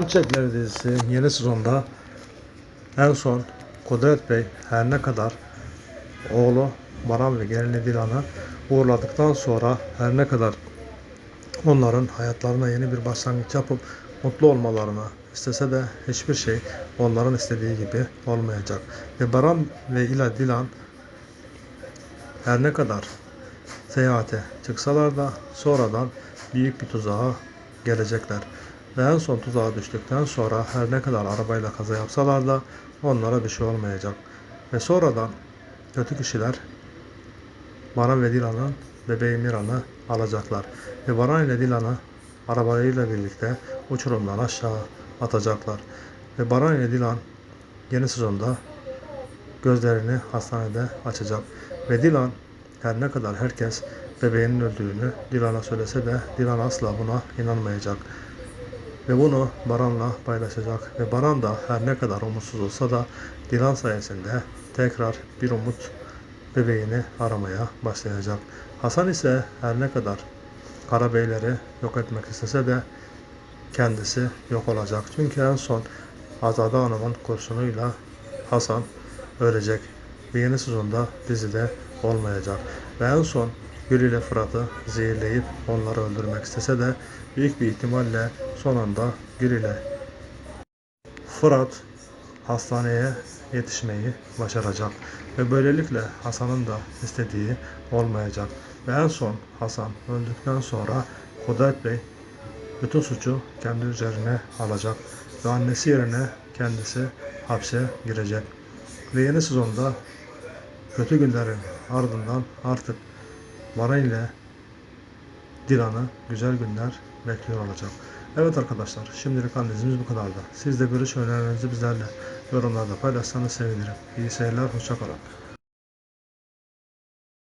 Çiçekleri dizisi yeni sezonda en son Kudret Bey her ne kadar oğlu Baran ve gelini Dilan'ı uğurladıktan sonra her ne kadar onların hayatlarına yeni bir başlangıç yapıp mutlu olmalarını istese de hiçbir şey onların istediği gibi olmayacak. Ve Baran ve İla Dilan her ne kadar seyahate çıksalar da sonradan büyük bir tuzağa gelecekler. Ve en son tuzağa düştükten sonra her ne kadar arabayla kaza yapsalar da onlara bir şey olmayacak. Ve sonradan kötü kişiler Baran ve Dilan'ın bebeği Miran'ı alacaklar. Ve Baran ile Dilan'ı arabayla birlikte uçurumdan aşağı atacaklar. Ve Baran ile Dilan yeni sezonda gözlerini hastanede açacak. Ve Dilan her ne kadar herkes bebeğinin öldüğünü Dilan'a söylese de Dilan asla buna inanmayacak. Ve bunu Baran'la paylaşacak. Ve Baran da her ne kadar umutsuz olsa da Dilan sayesinde tekrar bir umut bebeğini aramaya başlayacak. Hasan ise her ne kadar Karabeyleri yok etmek istese de kendisi yok olacak. Çünkü en son Azade Hanım'ın kurşunuyla Hasan ölecek. Ve yeni sezonda dizide olmayacak. Ve en son Gül ile Fırat'ı zehirleyip onları öldürmek istese de büyük bir ihtimalle son anda Gül ile Fırat hastaneye yetişmeyi başaracak. Ve böylelikle Hasan'ın da istediği olmayacak. Ve en son Hasan öldükten sonra Kudret Bey bütün suçu kendi üzerine alacak. Ve annesi yerine kendisi hapse girecek. Ve yeni sezonda kötü günlerin ardından artık Baran ile Dilan'ı güzel günler bekliyor olacak. Evet arkadaşlar şimdilik analizimiz bu kadardı. Siz de görüş ve önerilerinizi bizlerle yorumlarda paylaşsanız sevinirim. İyi seyirler, hoşçakalın.